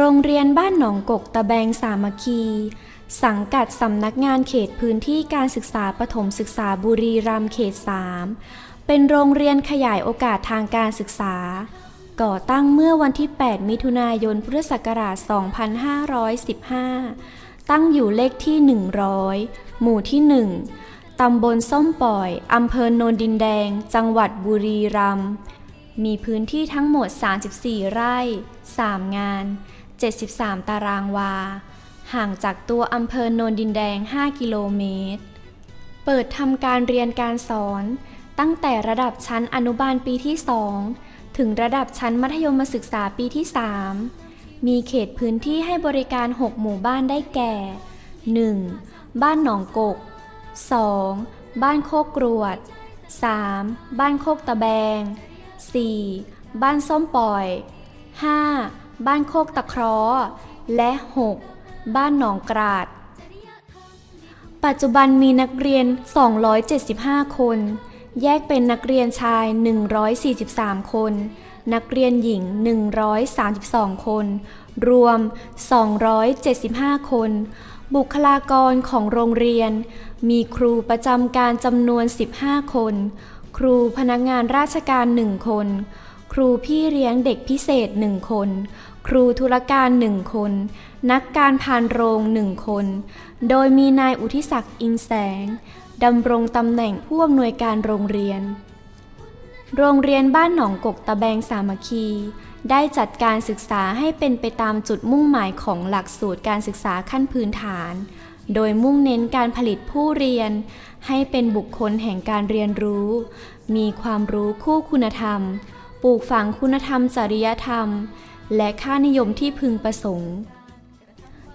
โรงเรียนบ้านหนองกกตะแบงสามัคคี สังกัดสำนักงานเขตพื้นที่การศึกษาปฐมศึกษาบุรีรัมย์เขต 3 เป็นโรงเรียนขยายโอกาสทางการศึกษา ก่อตั้งเมื่อวันที่ 8 มิถุนายน พุทธศักราช 2515 ตั้งอยู่เลขที่ 100 หมู่ที่ 1 ตำบลส้มปล่อย อำเภอโนนดินแดง จังหวัดบุรีรัมย์มีพื้นที่ทั้งหมด 34 ไร่ 3 งาน 73 ตารางวา ห่างจากตัวอำเภอโนนดินแดง 5 กิโลเมตร เปิดทำการเรียนการสอน ตั้งแต่ระดับชั้นอนุบาลปีที่ 2 ถึงระดับชั้นมัธยมศึกษาปีที่ 3 มีเขตพื้นที่ให้บริการ 6 หมู่บ้านได้แก่ 1. บ้านหนองกก 2. บ้านโคกกรวด 3. บ้านโคกตะแบง 4. บ้านส้มปล่อย 5. บ้านโคกตะเคราะห์และ 6. บ้านหนองกราด ปัจจุบันมีนักเรียน 275 คน แยกเป็นนักเรียนชาย 143 คน นักเรียนหญิง 132 คน รวม 275 คน บุคลากรของโรงเรียน มีครูประจำการจำนวน 15 คน ครูพนักงานราชการ 1 คน ครูพี่เลี้ยงเด็กพิเศษ 1 คน ครูธุรการ1คน นักการพานโรง1คน โดยมีนายอุทิศักดิ์อิงแสงดำรงตำแหน่งผู้อำนวยการโรงเรียน โรงเรียนบ้านหนองกกตะแบงสามัคคี ได้จัดการศึกษาให้เป็นไปตามจุดมุ่งหมายของหลักสูตรการศึกษาขั้นพื้นฐาน โดยมุ่งเน้นการผลิตผู้เรียน ให้เป็นบุคคลแห่งการเรียนรู้ มีความรู้คู่คุณธรรม ปลูกฝังคุณธรรมจริยธรรม และค่านิยมที่พึงประสงค์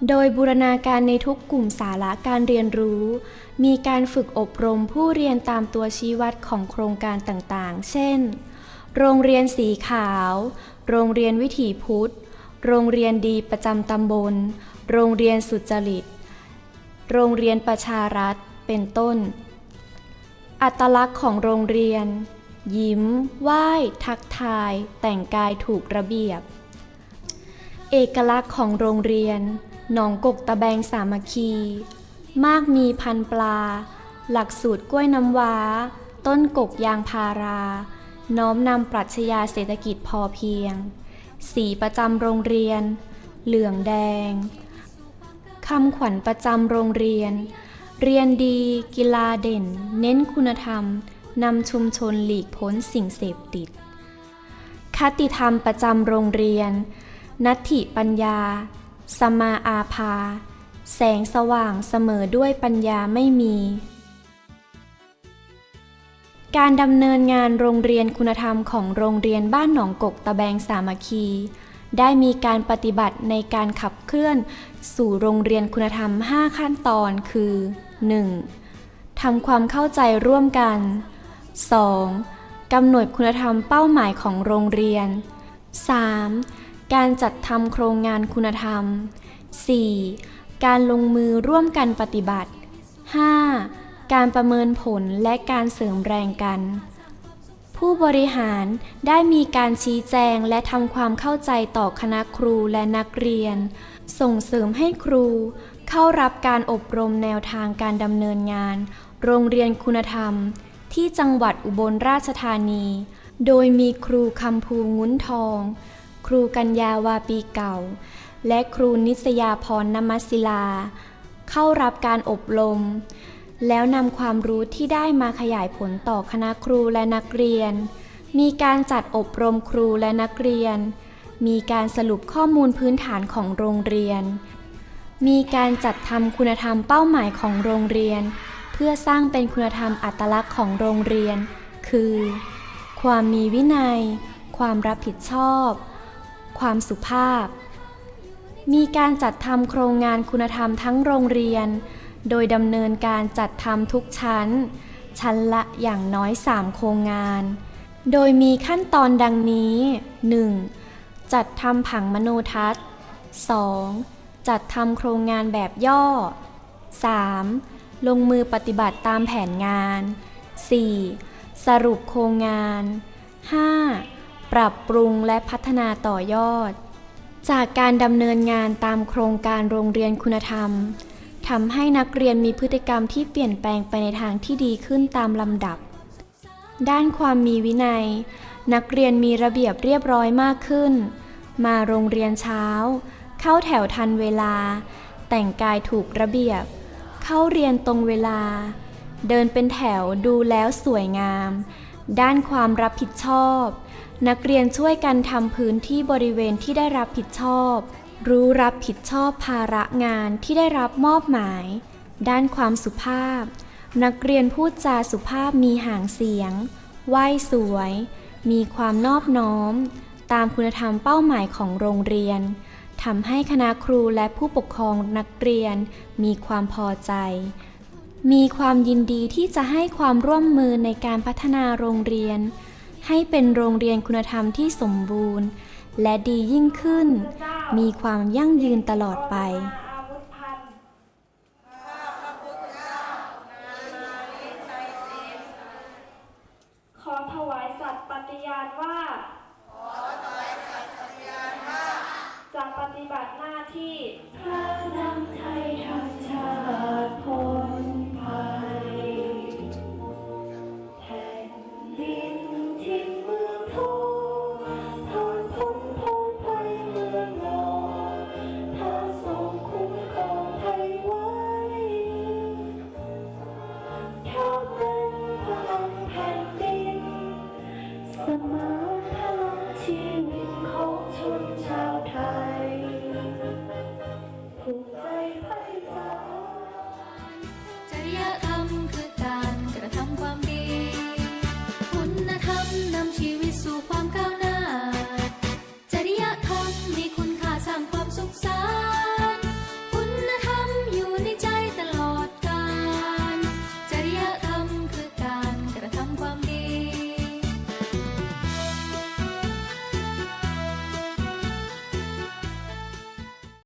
โดยบูรณาการในทุกกลุ่มสาระการเรียนรู้ มีการฝึกอบรมผู้เรียนตามตัวชี้วัดของโครงการต่างๆ เช่น โรงเรียนสีขาว โรงเรียนวิถีพุทธ โรงเรียนดีประจำตำบล โรงเรียนสุจริต โรงเรียนประชารัฐ เป็นต้น อัตลักษณ์ของโรงเรียนยิ้ม ไหว้ ทักทาย แต่งกายถูกระเบียบ เอกลักษณ์ของโรงเรียน หนองกกตะแบงสามัคคี มากมีพันปลา หลักสูตรกล้วยน้ำว้า ต้นกกยางพารา น้อมนำปรัชญาเศรษฐกิจพอเพียง สีประจำโรงเรียน เหลืองแดง คำขวัญประจำโรงเรียน เรียนดีกีฬาเด่น เน้นคุณธรรม นำชุมชนหลีกพ้นสิ่งเสพติด คติธรรมประจำโรงเรียน นัตถิปัญญา สมาอาภา แสงสว่างเสมอด้วยปัญญาไม่มี การดำเนินงานโรงเรียนคุณธรรมของโรงเรียนบ้านหนองกกตะแบงสามัคคี ได้มีการปฏิบัติในการขับเคลื่อน สู่โรงเรียนคุณธรรม 5 ขั้นตอนคือ 1. ทำความเข้าใจร่วมกัน 2. กำหนดคุณธรรมเป้าหมายของโรงเรียน 3. การจัดทำโครงงานคุณธรรม 4. การลงมือร่วมกันปฏิบัติ 5. การประเมินผลและการเสริมแรงกัน ผู้บริหารได้มีการชี้แจงและทำความเข้าใจต่อคณะครูและนักเรียน ส่งเสริมให้ครู เข้ารับการอบรมแนวทางการดำเนินงาน โรงเรียนคุณธรรม ที่จังหวัดอุบลราชธานี โดยมีครูคำภูงุ้นทอง ครูกัญญาวาปีเก่า และครูนิสยาพรนมัสศิลา เข้ารับการอบรม แล้วนำความรู้ที่ได้มาขยายผลต่อคณะครูและนักเรียน มีการจัดอบรมครูและนักเรียน มีการสรุปข้อมูลพื้นฐานของโรงเรียน มีการจัดทำคุณธรรมเป้าหมายของโรงเรียน เพื่อสร้างเป็นคุณธรรมอัตลักษณ์ของโรงเรียน คือ ความมีวินัย ความรับผิดชอบ ความสุภาพ มีการจัดทำโครงงานคุณธรรมทั้งโรงเรียน โดยดำเนินการจัดทำทุกชั้น ชั้นละอย่างน้อย 3 โครงงาน โดยมีขั้นตอนดังนี้ 1. จัดทำผังมโนทัศน์ 2. จัดทำโครงงานแบบย่อ 3. ลงมือปฏิบัติตามแผนงาน 4. สรุปโครงงาน 5. ปรับปรุงและพัฒนาต่อยอด จากการดำเนินงานตามโครงการโรงเรียนคุณธรรมทำให้นักเรียนมีพฤติกรรมที่เปลี่ยนแปลงไปในทางที่ดีขึ้นตามลำดับ ด้านความมีวินัย นักเรียนมีระเบียบเรียบร้อยมากขึ้น มาโรงเรียนเช้า เข้าแถวทันเวลา แต่งกายถูกระเบียบ เข้าเรียนตรงเวลา เดินเป็นแถวดูแล้วสวยงาม ด้านความรับผิดชอบ นักเรียนช่วยกันทำพื้นที่บริเวณที่ได้รับผิดชอบ รู้รับผิดชอบภาระงานที่ได้รับมอบหมาย ด้านความสุภาพ นักเรียนพูดจาสุภาพมีหางเสียงไหวสวย มีความนอบน้อม ตามคุณธรรมเป้าหมายของโรงเรียนทำให้คณะครูและผู้ปกครองนักเรียนมีความพอใจ มีความยินดีที่จะให้ความร่วมมือในการพัฒนาโรงเรียน ให้เป็นโรงเรียนคุณธรรมที่สมบูรณ์ และดียิ่งขึ้น มีความยั่งยืนตลอดไปขอถวายสัตย์ปฏิญาณว่า Jadi, ya.